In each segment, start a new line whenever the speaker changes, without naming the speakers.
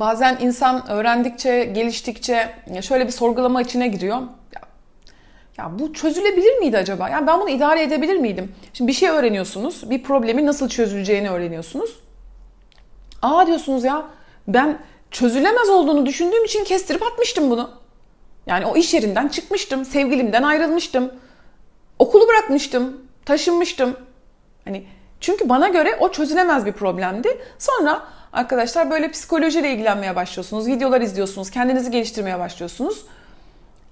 Bazen insan öğrendikçe, geliştikçe şöyle bir sorgulama içine giriyor. Ya, ya bu çözülebilir miydi acaba? Yani ben bunu idare edebilir miydim? Şimdi bir şey öğreniyorsunuz, bir problemin nasıl çözüleceğini öğreniyorsunuz. Aa diyorsunuz ya ben çözülemez olduğunu düşündüğüm için kestirip atmıştım bunu. Yani o iş yerinden çıkmıştım, sevgilimden ayrılmıştım, okulu bırakmıştım, taşınmıştım. Hani çünkü bana göre o çözülemez bir problemdi. Sonra arkadaşlar böyle psikolojiyle ilgilenmeye başlıyorsunuz, videolar izliyorsunuz, kendinizi geliştirmeye başlıyorsunuz.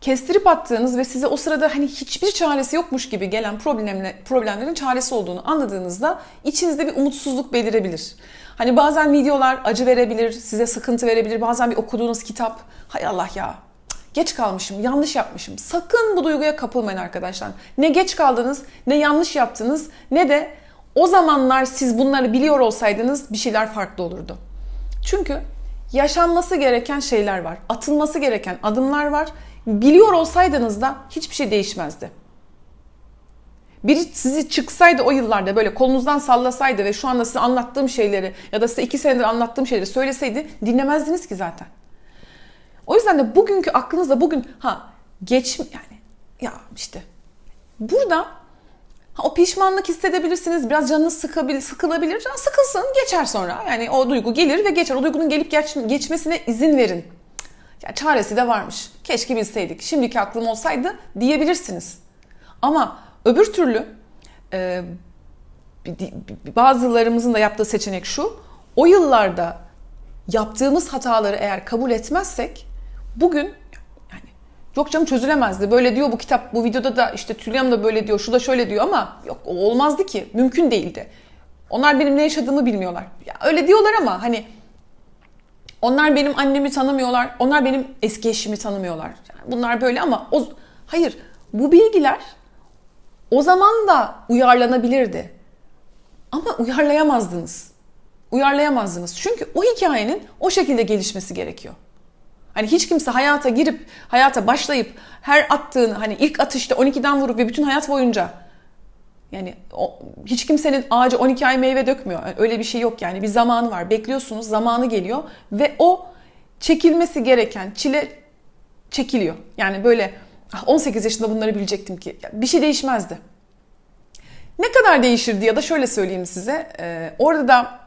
Kestirip attığınız ve size o sırada hani hiçbir çaresi yokmuş gibi gelen problemle, problemlerin çaresi olduğunu anladığınızda içinizde bir umutsuzluk belirebilir. Hani bazen videolar acı verebilir, size sıkıntı verebilir. Bazen bir okuduğunuz kitap, hay Allah ya geç kalmışım, yanlış yapmışım. Sakın bu duyguya kapılmayın arkadaşlar. Ne geç kaldınız, ne yanlış yaptınız, ne de o zamanlar siz bunları biliyor olsaydınız bir şeyler farklı olurdu. Çünkü yaşanması gereken şeyler var. Atılması gereken adımlar var. Biliyor olsaydınız da hiçbir şey değişmezdi. Biri sizi çıksaydı o yıllarda böyle kolunuzdan sallasaydı ve şu anda size anlattığım şeyleri ya da size iki senedir anlattığım şeyleri söyleseydi dinlemezdiniz ki zaten. O yüzden de bugünkü aklınızda bugün ha geç yani ya işte burada o pişmanlık hissedebilirsiniz. Biraz canınız sıkabilir, sıkılabilir. Can sıkılsın geçer sonra. Yani o duygu gelir ve geçer. O duygunun gelip geç, geçmesine izin verin. Ya çaresi de varmış. Keşke bilseydik. Şimdiki aklım olsaydı diyebilirsiniz. Ama öbür türlü e, bazılarımızın da yaptığı seçenek şu. O yıllarda yaptığımız hataları eğer kabul etmezsek bugün yok canım çözülemezdi. Böyle diyor bu kitap, bu videoda da işte Tülyam da böyle diyor, şu da şöyle diyor ama yok olmazdı ki. Mümkün değildi. Onlar benim ne yaşadığımı bilmiyorlar. Ya öyle diyorlar ama hani onlar benim annemi tanımıyorlar. Onlar benim eski eşimi tanımıyorlar. Yani bunlar böyle ama o hayır bu bilgiler o zaman da uyarlanabilirdi. Ama uyarlayamazdınız. Uyarlayamazdınız. Çünkü o hikayenin o şekilde gelişmesi gerekiyor. Hani hiç kimse hayata girip, hayata başlayıp her attığını hani ilk atışta 12'den vurup ve bütün hayat boyunca yani o, hiç kimsenin ağacı 12 ay meyve dökmüyor. Öyle bir şey yok yani. Bir zamanı var. Bekliyorsunuz, zamanı geliyor ve o çekilmesi gereken çile çekiliyor. Yani böyle 18 yaşında bunları bilecektim ki bir şey değişmezdi. Ne kadar değişirdi ya da şöyle söyleyeyim size. E, orada da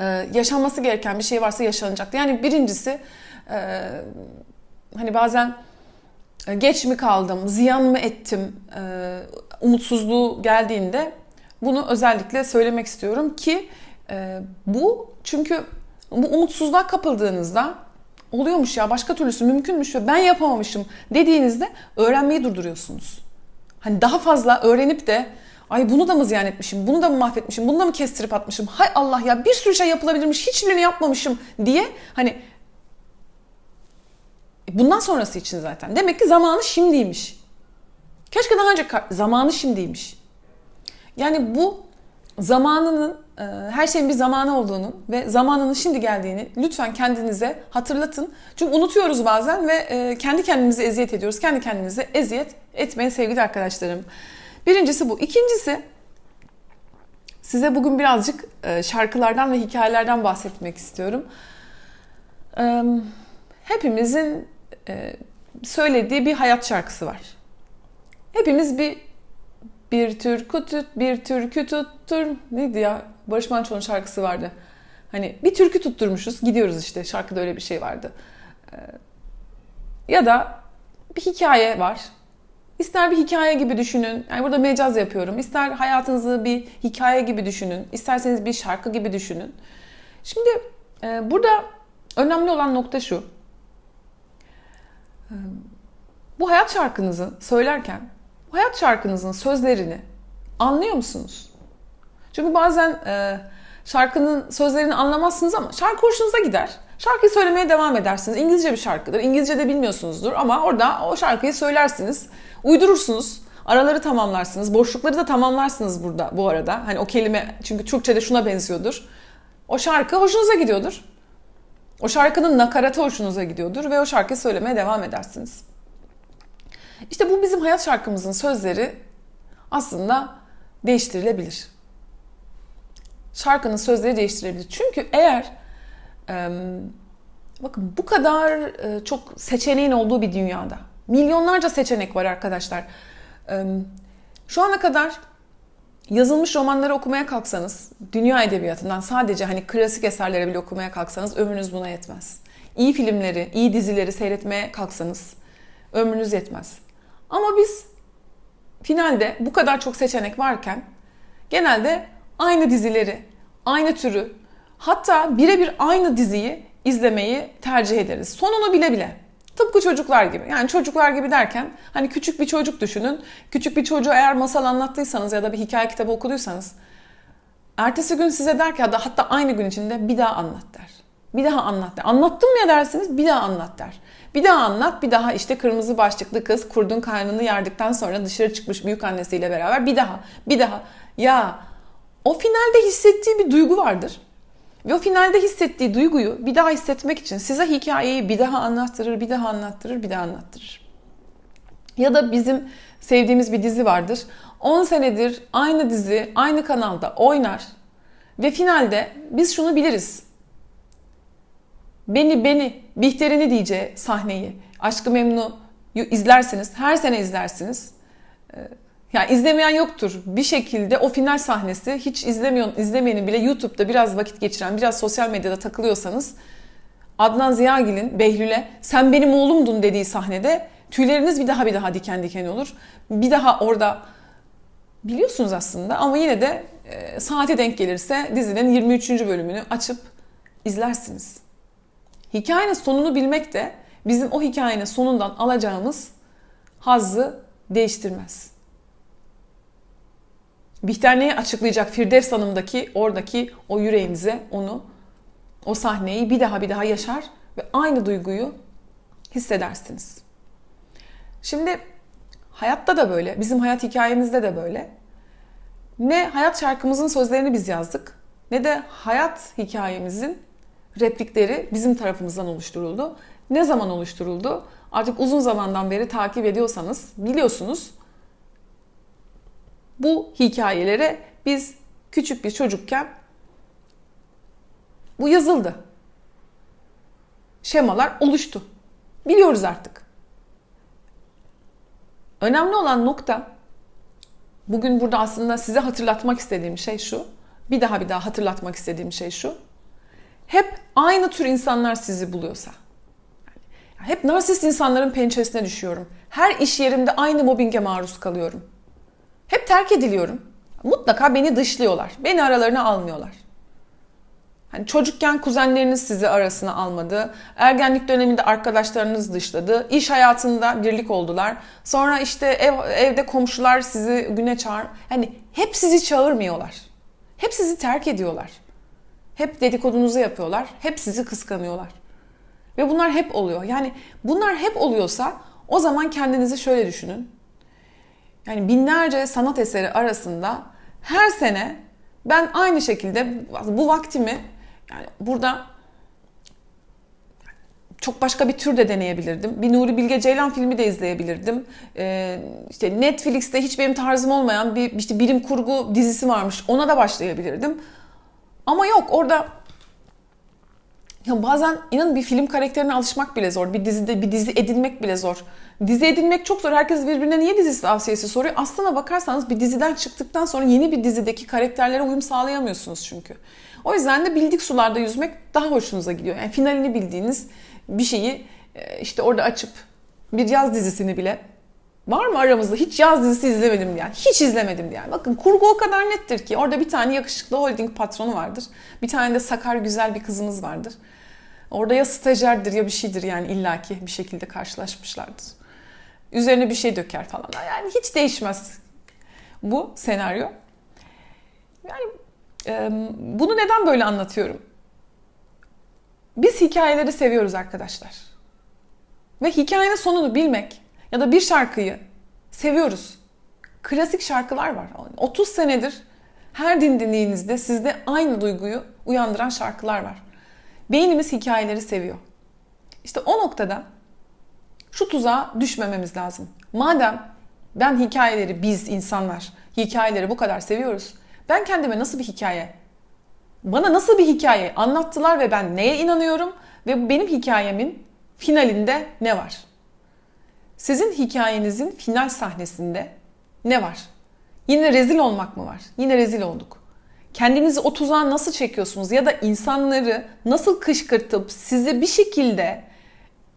e, yaşanması gereken bir şey varsa yaşanacaktı. Yani birincisi e, hani bazen e, geç mi kaldım, ziyan mı ettim, e, umutsuzluğu geldiğinde bunu özellikle söylemek istiyorum ki e, bu çünkü bu umutsuzluğa kapıldığınızda oluyormuş ya başka türlüsü mümkünmüş ve ben yapamamışım dediğinizde öğrenmeyi durduruyorsunuz. Hani daha fazla öğrenip de ay bunu da mı ziyan etmişim, bunu da mı mahvetmişim, bunu da mı kestirip atmışım, hay Allah ya bir sürü şey yapılabilirmiş hiçbirini yapmamışım diye hani bundan sonrası için zaten. Demek ki zamanı şimdiymiş. Keşke daha önce zamanı şimdiymiş. Yani bu zamanının e, her şeyin bir zamanı olduğunu ve zamanının şimdi geldiğini lütfen kendinize hatırlatın. Çünkü unutuyoruz bazen ve e, kendi kendimize eziyet ediyoruz. Kendi kendimize eziyet etmeyin sevgili arkadaşlarım. Birincisi bu. İkincisi size bugün birazcık e, şarkılardan ve hikayelerden bahsetmek istiyorum. Hepimizin söylediği bir hayat şarkısı var. Hepimiz bir bir türkü tut, bir türkü tuttur. Neydi ya? Barış Manço'nun şarkısı vardı. Hani bir türkü tutturmuşuz. Gidiyoruz işte. Şarkıda öyle bir şey vardı. Ee, ya da bir hikaye var. İster bir hikaye gibi düşünün. Yani burada mecaz yapıyorum. İster hayatınızı bir hikaye gibi düşünün. İsterseniz bir şarkı gibi düşünün. Şimdi e, burada önemli olan nokta şu. Bu hayat şarkınızı söylerken hayat şarkınızın sözlerini anlıyor musunuz? Çünkü bazen e, şarkının sözlerini anlamazsınız ama şarkı hoşunuza gider. Şarkıyı söylemeye devam edersiniz. İngilizce bir şarkıdır. İngilizce de bilmiyorsunuzdur ama orada o şarkıyı söylersiniz. Uydurursunuz. Araları tamamlarsınız. Boşlukları da tamamlarsınız burada bu arada. Hani o kelime çünkü Türkçe'de şuna benziyordur. O şarkı hoşunuza gidiyordur. O şarkının nakaratı hoşunuza gidiyordur ve o şarkıyı söylemeye devam edersiniz. İşte bu bizim hayat şarkımızın sözleri aslında değiştirilebilir. Şarkının sözleri değiştirilebilir. Çünkü eğer Bakın bu kadar çok seçeneğin olduğu bir dünyada. Milyonlarca seçenek var arkadaşlar. Şu ana kadar yazılmış romanları okumaya kalksanız, dünya edebiyatından sadece hani klasik eserleri bile okumaya kalksanız ömrünüz buna yetmez. İyi filmleri, iyi dizileri seyretmeye kalksanız ömrünüz yetmez. Ama biz finalde bu kadar çok seçenek varken genelde aynı dizileri, aynı türü, hatta birebir aynı diziyi izlemeyi tercih ederiz. Sonunu bile bile. Tıpkı çocuklar gibi. Yani çocuklar gibi derken hani küçük bir çocuk düşünün. Küçük bir çocuğa eğer masal anlattıysanız ya da bir hikaye kitabı okuduysanız ertesi gün size der ki hatta, aynı gün içinde bir daha anlat der. Bir daha anlat der. Anlattım ya dersiniz bir daha anlat der. Bir daha anlat bir daha işte kırmızı başlıklı kız kurdun karnını yardikten sonra dışarı çıkmış büyük annesiyle beraber bir daha bir daha. Ya o finalde hissettiği bir duygu vardır. Ve o finalde hissettiği duyguyu bir daha hissetmek için size hikayeyi bir daha anlattırır, bir daha anlattırır, bir daha anlattırır. Ya da bizim sevdiğimiz bir dizi vardır. 10 senedir aynı dizi aynı kanalda oynar ve finalde biz şunu biliriz. Beni beni Bihter'ini diyeceği sahneyi Aşkı Memnu izlersiniz. Her sene izlersiniz. Yani izlemeyen yoktur. Bir şekilde o final sahnesi hiç izlemiyor, izlemeyenin bile YouTube'da biraz vakit geçiren, biraz sosyal medyada takılıyorsanız Adnan Ziyagil'in Behlül'e sen benim oğlumdun dediği sahnede tüyleriniz bir daha bir daha diken diken olur. Bir daha orada biliyorsunuz aslında ama yine de e, saate denk gelirse dizinin 23. bölümünü açıp izlersiniz. Hikayenin sonunu bilmek de bizim o hikayenin sonundan alacağımız hazzı değiştirmez. Bihter neyi açıklayacak Firdevs Hanım'daki oradaki o yüreğimize onu o sahneyi bir daha bir daha yaşar ve aynı duyguyu hissedersiniz. Şimdi hayatta da böyle, bizim hayat hikayemizde de böyle. Ne hayat şarkımızın sözlerini biz yazdık ne de hayat hikayemizin replikleri bizim tarafımızdan oluşturuldu. Ne zaman oluşturuldu? Artık uzun zamandan beri takip ediyorsanız biliyorsunuz bu hikayelere biz küçük bir çocukken bu yazıldı. Şemalar oluştu. Biliyoruz artık. Önemli olan nokta bugün burada aslında size hatırlatmak istediğim şey şu. Bir daha bir daha hatırlatmak istediğim şey şu. Hep aynı tür insanlar sizi buluyorsa. Hep narsist insanların pençesine düşüyorum. Her iş yerimde aynı mobbinge maruz kalıyorum. Hep terk ediliyorum. Mutlaka beni dışlıyorlar. Beni aralarına almıyorlar. Hani çocukken kuzenleriniz sizi arasına almadı. Ergenlik döneminde arkadaşlarınız dışladı. İş hayatında birlik oldular. Sonra işte ev, evde komşular sizi güne çağır. Hani hep sizi çağırmıyorlar. Hep sizi terk ediyorlar. Hep dedikodunuzu yapıyorlar. Hep sizi kıskanıyorlar. Ve bunlar hep oluyor. Yani bunlar hep oluyorsa o zaman kendinizi şöyle düşünün. Yani binlerce sanat eseri arasında her sene ben aynı şekilde bu vaktimi yani burada çok başka bir tür de deneyebilirdim. Bir Nuri Bilge Ceylan filmi de izleyebilirdim. Ee, işte Netflix'te hiç benim tarzım olmayan bir işte bilim kurgu dizisi varmış. Ona da başlayabilirdim. Ama yok orada ya bazen inanın bir film karakterine alışmak bile zor. Bir dizide bir dizi edinmek bile zor. Dizi edinmek çok zor. Herkes birbirine niye dizi tavsiyesi soruyor. Aslına bakarsanız bir diziden çıktıktan sonra yeni bir dizideki karakterlere uyum sağlayamıyorsunuz çünkü. O yüzden de bildik sularda yüzmek daha hoşunuza gidiyor. Yani finalini bildiğiniz bir şeyi e, işte orada açıp bir yaz dizisini bile Var mı aramızda hiç yaz dizisi izlemedim diyen? Hiç izlemedim diyen. Bakın kurgu o kadar nettir ki orada bir tane yakışıklı holding patronu vardır. Bir tane de sakar güzel bir kızımız vardır. Orada ya stajyerdir ya bir şeydir yani illaki bir şekilde karşılaşmışlardır. Üzerine bir şey döker falan. Yani hiç değişmez bu senaryo. Yani e, bunu neden böyle anlatıyorum? Biz hikayeleri seviyoruz arkadaşlar. Ve hikayenin sonunu bilmek ya da bir şarkıyı seviyoruz. Klasik şarkılar var. 30 senedir her dinlediğinizde sizde aynı duyguyu uyandıran şarkılar var. Beynimiz hikayeleri seviyor. İşte o noktada şu tuzağa düşmememiz lazım. Madem ben hikayeleri biz insanlar hikayeleri bu kadar seviyoruz. Ben kendime nasıl bir hikaye Bana nasıl bir hikaye anlattılar ve ben neye inanıyorum ve benim hikayemin finalinde ne var? Sizin hikayenizin final sahnesinde ne var? Yine rezil olmak mı var? Yine rezil olduk. Kendinizi o tuzağa nasıl çekiyorsunuz ya da insanları nasıl kışkırtıp sizi bir şekilde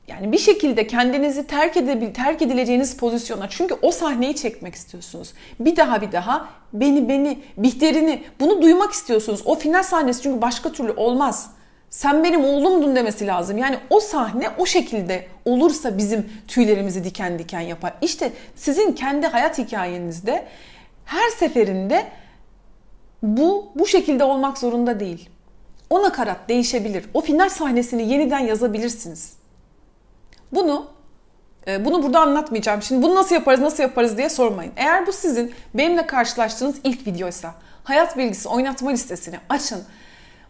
yani bir şekilde kendinizi terk edebil terk edileceğiniz pozisyona çünkü o sahneyi çekmek istiyorsunuz. Bir daha bir daha beni beni bihderini bunu duymak istiyorsunuz. O final sahnesi çünkü başka türlü olmaz. Sen benim oğlumdun demesi lazım. Yani o sahne o şekilde olursa bizim tüylerimizi diken diken yapar. İşte sizin kendi hayat hikayenizde her seferinde bu bu şekilde olmak zorunda değil. O nakarat değişebilir. O final sahnesini yeniden yazabilirsiniz. Bunu e, bunu burada anlatmayacağım. Şimdi bunu nasıl yaparız, nasıl yaparız diye sormayın. Eğer bu sizin benimle karşılaştığınız ilk videoysa hayat bilgisi oynatma listesini açın.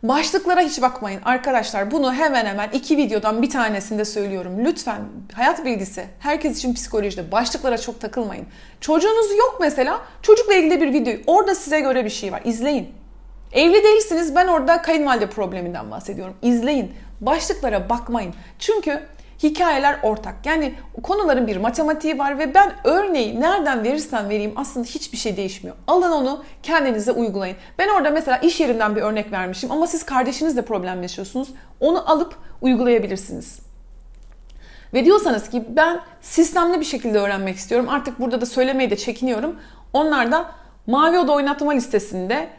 Başlıklara hiç bakmayın arkadaşlar. Bunu hemen hemen iki videodan bir tanesinde söylüyorum. Lütfen hayat bilgisi herkes için psikolojide başlıklara çok takılmayın. Çocuğunuz yok mesela çocukla ilgili bir video. Orada size göre bir şey var. İzleyin. Evli değilsiniz ben orada kayınvalide probleminden bahsediyorum. İzleyin. Başlıklara bakmayın. Çünkü hikayeler ortak. Yani konuların bir matematiği var ve ben örneği nereden verirsem vereyim aslında hiçbir şey değişmiyor. Alın onu kendinize uygulayın. Ben orada mesela iş yerinden bir örnek vermişim ama siz kardeşinizle problem yaşıyorsunuz. Onu alıp uygulayabilirsiniz. Ve diyorsanız ki ben sistemli bir şekilde öğrenmek istiyorum. Artık burada da söylemeyi de çekiniyorum. Onlar da mavi oda oynatma listesinde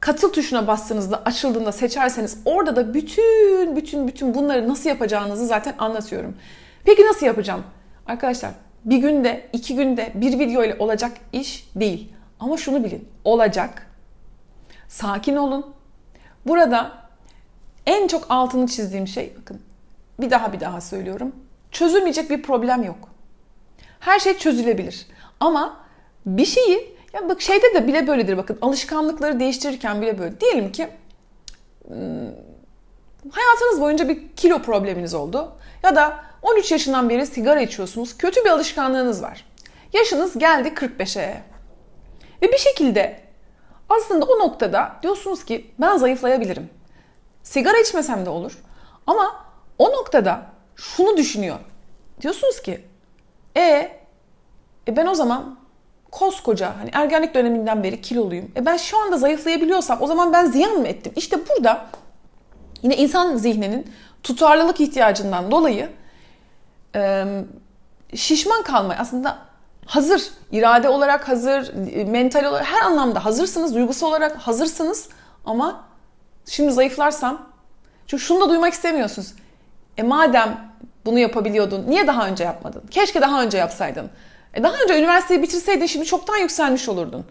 katıl tuşuna bastığınızda açıldığında seçerseniz orada da bütün bütün bütün bunları nasıl yapacağınızı zaten anlatıyorum. Peki nasıl yapacağım? Arkadaşlar bir günde, iki günde bir video ile olacak iş değil. Ama şunu bilin, olacak. Sakin olun. Burada en çok altını çizdiğim şey bakın. Bir daha bir daha söylüyorum. Çözülmeyecek bir problem yok. Her şey çözülebilir. Ama bir şeyi ya bak şeyde de bile böyledir bakın. Alışkanlıkları değiştirirken bile böyle. Diyelim ki hayatınız boyunca bir kilo probleminiz oldu. Ya da 13 yaşından beri sigara içiyorsunuz. Kötü bir alışkanlığınız var. Yaşınız geldi 45'e. Ve bir şekilde aslında o noktada diyorsunuz ki ben zayıflayabilirim. Sigara içmesem de olur. Ama o noktada şunu düşünüyor. Diyorsunuz ki e, e ben o zaman koskoca hani ergenlik döneminden beri kiloluyum. E ben şu anda zayıflayabiliyorsam o zaman ben ziyan mı ettim? İşte burada yine insan zihninin tutarlılık ihtiyacından dolayı e, şişman kalmayı aslında hazır, irade olarak hazır, mental olarak her anlamda hazırsınız, duygusal olarak hazırsınız ama şimdi zayıflarsam çünkü şunu da duymak istemiyorsunuz. E madem bunu yapabiliyordun, niye daha önce yapmadın? Keşke daha önce yapsaydın. E daha önce üniversiteyi bitirseydin şimdi çoktan yükselmiş olurdun.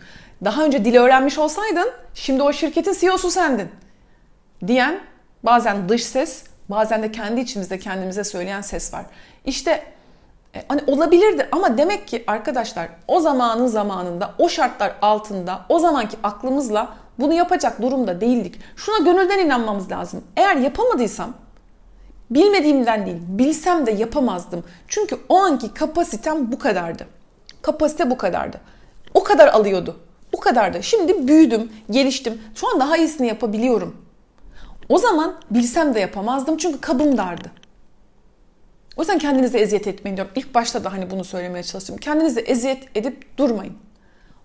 Daha önce dil öğrenmiş olsaydın şimdi o şirketin CEO'su sendin. Diyen bazen dış ses, bazen de kendi içimizde kendimize söyleyen ses var. İşte e, hani olabilirdi ama demek ki arkadaşlar o zamanın zamanında, o şartlar altında, o zamanki aklımızla bunu yapacak durumda değildik. Şuna gönülden inanmamız lazım. Eğer yapamadıysam bilmediğimden değil, bilsem de yapamazdım. Çünkü o anki kapasitem bu kadardı. Kapasite bu kadardı. O kadar alıyordu. O kadardı. Şimdi büyüdüm, geliştim. Şu an daha iyisini yapabiliyorum. O zaman bilsem de yapamazdım çünkü kabım dardı. O yüzden kendinize eziyet etmeyin diyorum. İlk başta da hani bunu söylemeye çalıştım. Kendinize eziyet edip durmayın.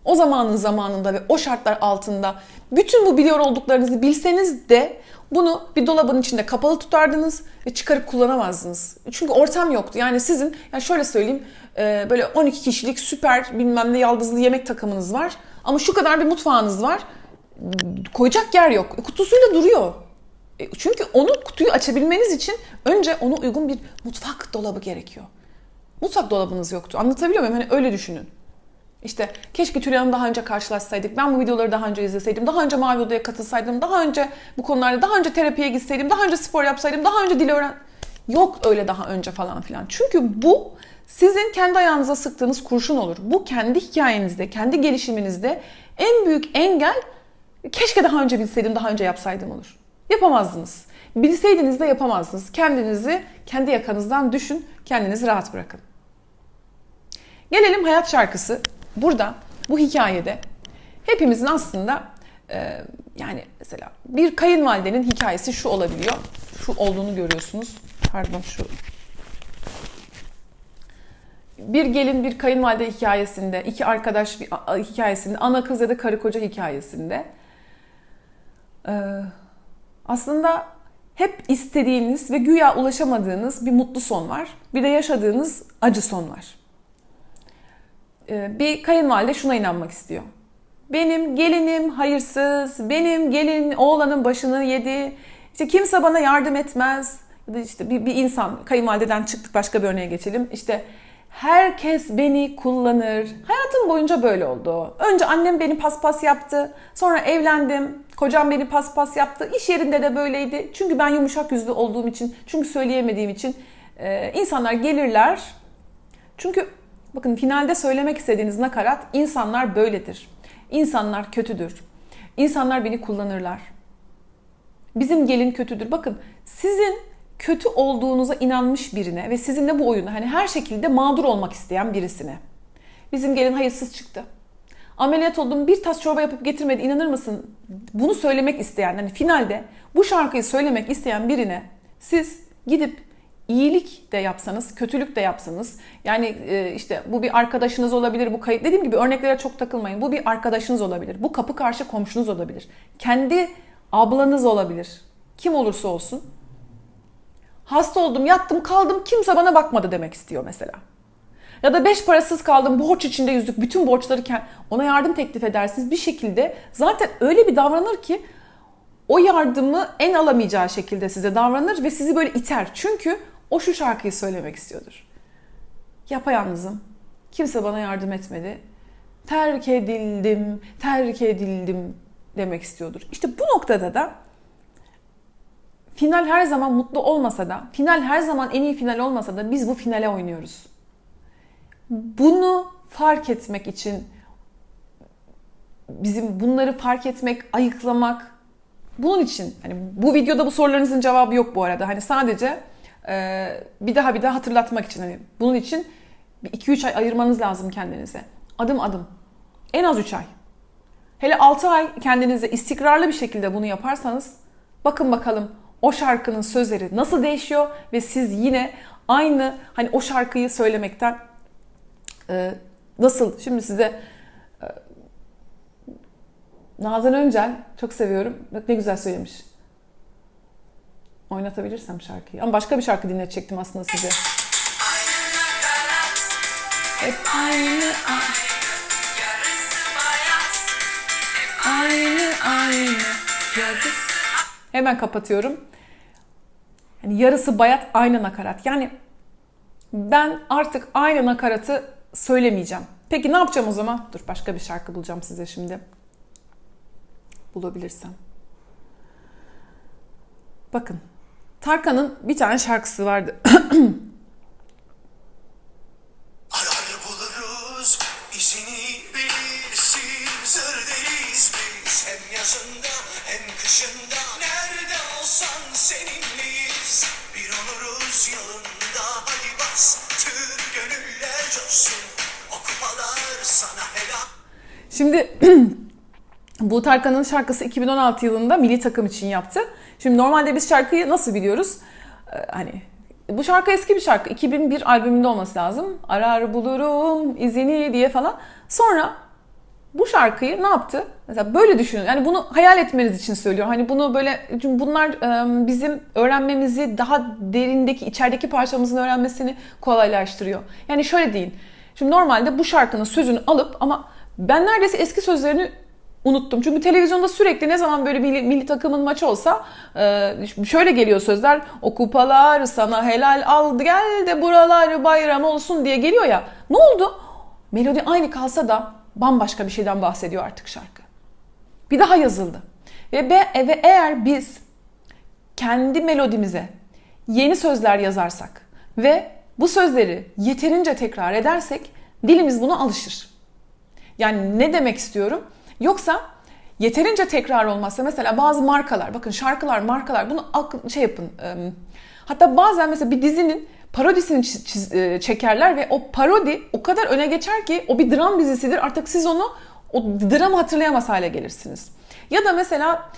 O zamanın zamanında ve o şartlar altında bütün bu biliyor olduklarınızı bilseniz de bunu bir dolabın içinde kapalı tutardınız ve çıkarıp kullanamazdınız. Çünkü ortam yoktu. Yani sizin, yani şöyle söyleyeyim, e, böyle 12 kişilik süper bilmem ne yaldızlı yemek takımınız var. Ama şu kadar bir mutfağınız var. Koyacak yer yok. E, kutusuyla duruyor. E, çünkü onu kutuyu açabilmeniz için önce ona uygun bir mutfak dolabı gerekiyor. Mutfak dolabınız yoktu. Anlatabiliyor muyum? Hani öyle düşünün. İşte keşke Tülay Hanım daha önce karşılaşsaydık. Ben bu videoları daha önce izleseydim. Daha önce Mavi Oda'ya katılsaydım. Daha önce bu konularda daha önce terapiye gitseydim. Daha önce spor yapsaydım. Daha önce dil öğren... Yok öyle daha önce falan filan. Çünkü bu sizin kendi ayağınıza sıktığınız kurşun olur. Bu kendi hikayenizde, kendi gelişiminizde en büyük engel keşke daha önce bilseydim, daha önce yapsaydım olur. Yapamazdınız. Bilseydiniz de yapamazdınız. Kendinizi kendi yakanızdan düşün, kendinizi rahat bırakın. Gelelim hayat şarkısı burada bu hikayede hepimizin aslında e, Yani mesela bir kayınvalidenin hikayesi şu olabiliyor. Şu olduğunu görüyorsunuz. Pardon şu. Bir gelin bir kayınvalide hikayesinde, iki arkadaş bir hikayesinde, ana kız ya da karı koca hikayesinde ee, aslında hep istediğiniz ve güya ulaşamadığınız bir mutlu son var. Bir de yaşadığınız acı son var. Ee, bir kayınvalide şuna inanmak istiyor. Benim gelinim hayırsız, benim gelin oğlanın başını yedi. İşte kimse bana yardım etmez. Ya da işte bir, bir insan, kayınvalideden çıktık başka bir örneğe geçelim. İşte herkes beni kullanır. Hayatım boyunca böyle oldu. Önce annem beni paspas yaptı. Sonra evlendim. Kocam beni paspas yaptı. İş yerinde de böyleydi. Çünkü ben yumuşak yüzlü olduğum için, çünkü söyleyemediğim için e, insanlar gelirler. Çünkü bakın finalde söylemek istediğiniz nakarat insanlar böyledir. İnsanlar kötüdür. İnsanlar beni kullanırlar. Bizim gelin kötüdür. Bakın sizin kötü olduğunuza inanmış birine ve sizinle bu oyunu hani her şekilde mağdur olmak isteyen birisine. Bizim gelin hayırsız çıktı. Ameliyat oldum bir tas çorba yapıp getirmedi inanır mısın? Bunu söylemek isteyen hani finalde bu şarkıyı söylemek isteyen birine siz gidip iyilik de yapsanız, kötülük de yapsanız yani e, işte bu bir arkadaşınız olabilir, bu kayıt dediğim gibi örneklere çok takılmayın. Bu bir arkadaşınız olabilir, bu kapı karşı komşunuz olabilir, kendi ablanız olabilir. Kim olursa olsun. Hasta oldum, yattım, kaldım, kimse bana bakmadı demek istiyor mesela. Ya da beş parasız kaldım, borç içinde yüzdük, bütün borçları ona yardım teklif edersiniz bir şekilde. Zaten öyle bir davranır ki o yardımı en alamayacağı şekilde size davranır ve sizi böyle iter. Çünkü o şu şarkıyı söylemek istiyordur. Yapayalnızım. Kimse bana yardım etmedi. Terk edildim, terk edildim demek istiyordur. İşte bu noktada da final her zaman mutlu olmasa da, final her zaman en iyi final olmasa da biz bu finale oynuyoruz. Bunu fark etmek için bizim bunları fark etmek, ayıklamak bunun için hani bu videoda bu sorularınızın cevabı yok bu arada. Hani sadece bir daha bir daha hatırlatmak için hani bunun için 2-3 ay ayırmanız lazım kendinize. Adım adım. En az 3 ay. Hele 6 ay kendinize istikrarlı bir şekilde bunu yaparsanız bakın bakalım o şarkının sözleri nasıl değişiyor ve siz yine aynı hani o şarkıyı söylemekten e, nasıl şimdi size e, Nazan Öncel çok seviyorum. Ne güzel söylemiş. Oynatabilirsem şarkıyı. Ama başka bir şarkı dinletecektim aslında size. Hep aynı aynı aynı yarısı. Hemen kapatıyorum. Yani yarısı bayat aynı nakarat. Yani ben artık aynı nakaratı söylemeyeceğim. Peki ne yapacağım o zaman? Dur başka bir şarkı bulacağım size şimdi. Bulabilirsem. Bakın. Tarkan'ın bir tane şarkısı vardı. Şimdi bu Tarkan'ın şarkısı 2016 yılında milli takım için yaptı. Şimdi normalde biz şarkıyı nasıl biliyoruz? Ee, hani bu şarkı eski bir şarkı. 2001 albümünde olması lazım. Arar bulurum izini diye falan. Sonra bu şarkıyı ne yaptı? Mesela böyle düşünün. Yani bunu hayal etmeniz için söylüyorum. Hani bunu böyle çünkü bunlar bizim öğrenmemizi daha derindeki içerideki parçamızın öğrenmesini kolaylaştırıyor. Yani şöyle deyin. Şimdi normalde bu şarkının sözünü alıp ama ben neredeyse eski sözlerini unuttum. Çünkü televizyonda sürekli ne zaman böyle milli, milli takımın maçı olsa e, şöyle geliyor sözler. O kupalar sana helal al gel de buralar bayram olsun diye geliyor ya. Ne oldu? Melodi aynı kalsa da bambaşka bir şeyden bahsediyor artık şarkı. Bir daha yazıldı. Ve, be, ve eğer biz kendi melodimize yeni sözler yazarsak ve bu sözleri yeterince tekrar edersek dilimiz buna alışır. Yani ne demek istiyorum? Yoksa yeterince tekrar olmazsa mesela bazı markalar bakın şarkılar markalar bunu şey yapın. Hatta bazen mesela bir dizinin parodisini e, çekerler ve o parodi o kadar öne geçer ki o bir dram dizisidir. Artık siz onu o dramı hatırlayamaz hale gelirsiniz. Ya da mesela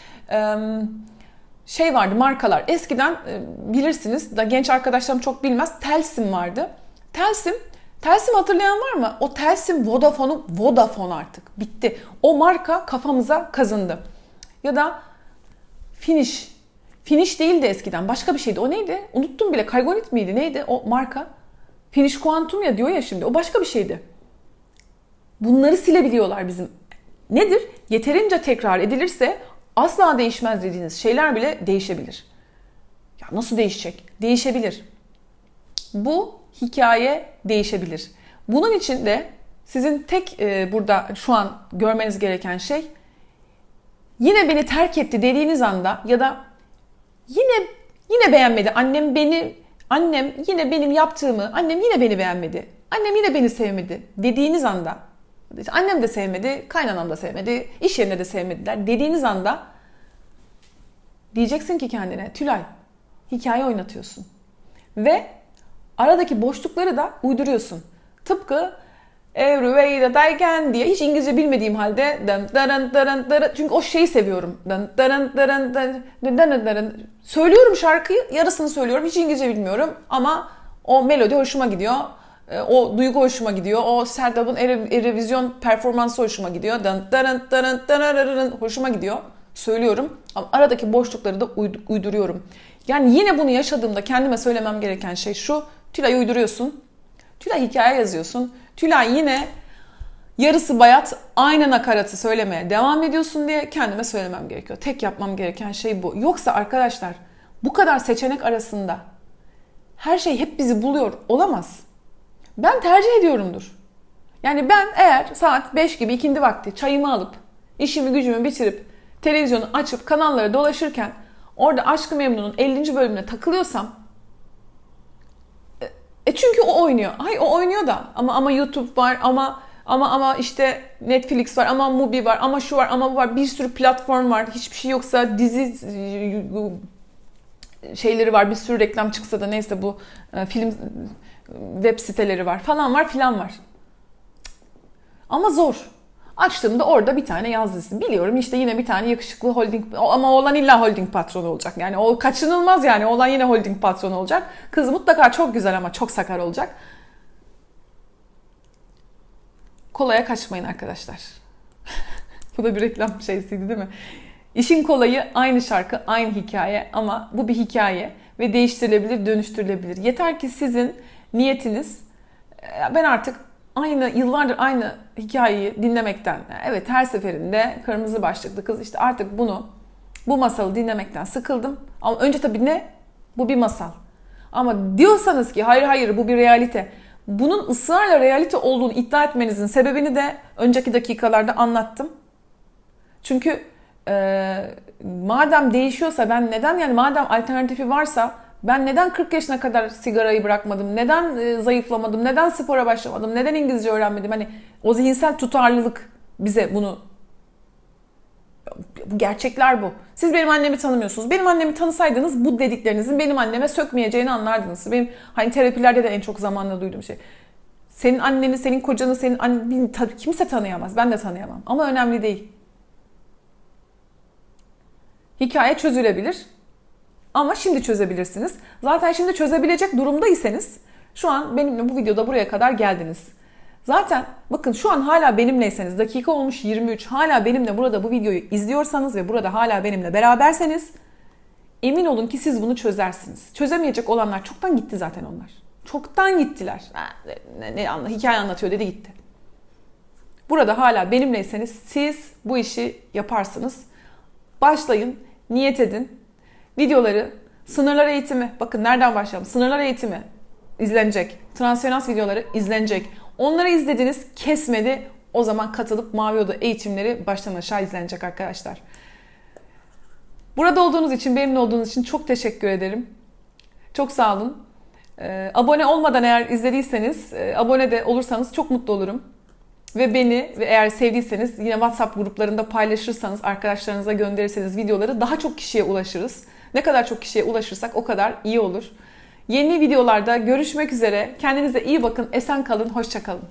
şey vardı markalar. Eskiden bilirsiniz da genç arkadaşlarım çok bilmez. Telsim vardı. Telsim Telsim hatırlayan var mı? O Telsim Vodafone'u Vodafone artık. Bitti. O marka kafamıza kazındı. Ya da Finish. Finish değildi eskiden. Başka bir şeydi. O neydi? Unuttum bile. Kaygonit miydi? Neydi o marka? Finish Quantum ya diyor ya şimdi. O başka bir şeydi. Bunları silebiliyorlar bizim. Nedir? Yeterince tekrar edilirse asla değişmez dediğiniz şeyler bile değişebilir. Ya nasıl değişecek? Değişebilir. Bu hikaye değişebilir. Bunun için de sizin tek e, burada şu an görmeniz gereken şey yine beni terk etti dediğiniz anda ya da yine yine beğenmedi. Annem beni annem yine benim yaptığımı, annem yine beni beğenmedi. Annem yine beni sevmedi dediğiniz anda annem de sevmedi, kaynanam da sevmedi, iş yerinde de sevmediler dediğiniz anda diyeceksin ki kendine Tülay hikaye oynatıyorsun. Ve aradaki boşlukları da uyduruyorsun. Tıpkı Every way diye hiç İngilizce bilmediğim halde çünkü o şeyi seviyorum. Söylüyorum şarkıyı yarısını söylüyorum hiç İngilizce bilmiyorum ama o melodi hoşuma gidiyor. E, O duygu hoşuma gidiyor. O Serdab'ın Ere- Erevizyon performansı hoşuma gidiyor. Hoşuma gidiyor. Söylüyorum ama aradaki boşlukları da uydu- uyduruyorum. Yani yine bunu yaşadığımda kendime söylemem gereken şey şu. Tülay uyduruyorsun. Tülay hikaye yazıyorsun. Tülay yine yarısı bayat aynı nakaratı söylemeye devam ediyorsun diye kendime söylemem gerekiyor. Tek yapmam gereken şey bu. Yoksa arkadaşlar bu kadar seçenek arasında her şey hep bizi buluyor olamaz. Ben tercih ediyorumdur. Yani ben eğer saat 5 gibi ikindi vakti çayımı alıp işimi gücümü bitirip televizyonu açıp kanallara dolaşırken orada Aşkı Memnun'un 50. bölümüne takılıyorsam e çünkü o oynuyor. Hay o oynuyor da ama ama YouTube var ama ama ama işte Netflix var ama Mubi var ama şu var ama bu var bir sürü platform var. Hiçbir şey yoksa dizi e, şeyleri var. Bir sürü reklam çıksa da neyse bu e, film e, web siteleri var falan var filan var. Ama zor. Açtığımda orada bir tane yaz dizisi. Biliyorum işte yine bir tane yakışıklı holding ama oğlan illa holding patronu olacak. Yani o kaçınılmaz yani oğlan yine holding patronu olacak. Kız mutlaka çok güzel ama çok sakar olacak. Kolaya kaçmayın arkadaşlar. bu da bir reklam şeysiydi değil mi? İşin kolayı aynı şarkı, aynı hikaye ama bu bir hikaye ve değiştirilebilir, dönüştürülebilir. Yeter ki sizin niyetiniz "E, ben artık aynı yıllardır aynı hikayeyi dinlemekten evet her seferinde kırmızı başlıklı kız işte artık bunu bu masalı dinlemekten sıkıldım. Ama önce tabii ne? Bu bir masal. Ama diyorsanız ki hayır hayır bu bir realite. Bunun ısrarla realite olduğunu iddia etmenizin sebebini de önceki dakikalarda anlattım. Çünkü e, madem değişiyorsa ben neden yani madem alternatifi varsa ben neden 40 yaşına kadar sigarayı bırakmadım? Neden e, zayıflamadım? Neden spora başlamadım? Neden İngilizce öğrenmedim? Hani o zihinsel tutarlılık bize bunu bu gerçekler bu. Siz benim annemi tanımıyorsunuz. Benim annemi tanısaydınız bu dediklerinizin benim anneme sökmeyeceğini anlardınız. Benim hani terapilerde de en çok zamanla duyduğum şey. Senin anneni, senin kocanı, senin anneni tabii kimse tanıyamaz. Ben de tanıyamam. Ama önemli değil. Hikaye çözülebilir. Ama şimdi çözebilirsiniz. Zaten şimdi çözebilecek durumdaysanız şu an benimle bu videoda buraya kadar geldiniz. Zaten bakın şu an hala benimleyseniz dakika olmuş 23 hala benimle burada bu videoyu izliyorsanız ve burada hala benimle beraberseniz emin olun ki siz bunu çözersiniz. Çözemeyecek olanlar çoktan gitti zaten onlar. Çoktan gittiler. Ne, ne anla, hikaye anlatıyor dedi gitti. Burada hala benimleyseniz siz bu işi yaparsınız. Başlayın, niyet edin. Videoları, sınırlar eğitimi, bakın nereden başlayalım? Sınırlar eğitimi izlenecek. Transferans videoları izlenecek. Onları izlediniz, kesmedi. O zaman katılıp Mavi Oda eğitimleri baştan aşağı izlenecek arkadaşlar. Burada olduğunuz için, benimle olduğunuz için çok teşekkür ederim. Çok sağ olun. Ee, abone olmadan eğer izlediyseniz, e, abone de olursanız çok mutlu olurum. Ve beni ve eğer sevdiyseniz yine WhatsApp gruplarında paylaşırsanız, arkadaşlarınıza gönderirseniz videoları daha çok kişiye ulaşırız. Ne kadar çok kişiye ulaşırsak o kadar iyi olur. Yeni videolarda görüşmek üzere. Kendinize iyi bakın. Esen kalın. Hoşça kalın.